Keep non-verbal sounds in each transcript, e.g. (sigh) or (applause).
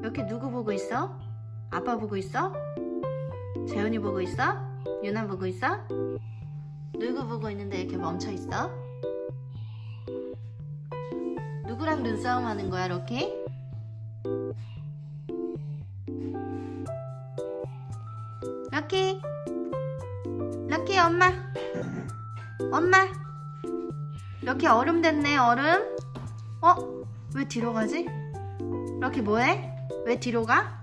이렇게 누구 보고 있어? 아빠 보고 있어? 재현이 보고 있어? 유나 보고 있어? 누구 보고 있는데 이렇게 멈춰 있어? 누구랑 눈싸움 하는 거야, 럭키? 럭키! 럭키, 엄마! 엄마! 럭키 얼음 됐네, 얼음? 어? 왜 뒤로 가지? 럭키 뭐해? 왜 뒤로 가?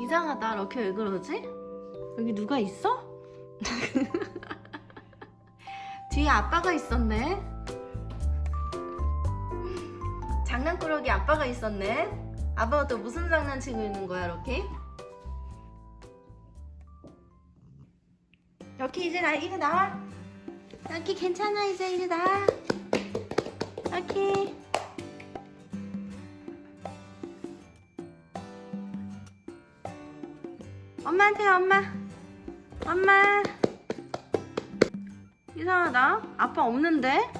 이상하다. 럭키 왜 그러지? 여기 누가 있어? (laughs) 뒤에 아빠가 있었네. 장난꾸러기 아빠가 있었네. 아빠가 또 무슨 장난치고 있는 거야, 럭키? 럭키 이제 나 이제 나와. 럭키 괜찮아 이제 이제 나와. 럭키. 엄마한테 가, 엄마. 엄마. 이상하다. 아빠 없는데?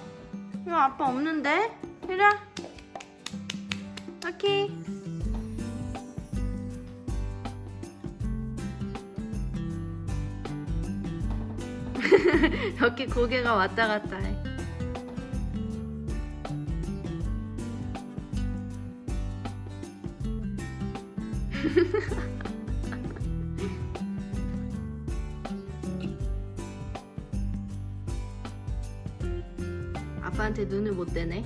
이거 아빠 없는데? 이리 와. 오케이. (laughs) 이렇게 고개가 왔다 갔다 해. (laughs) 아빠한테 눈을 못 대네.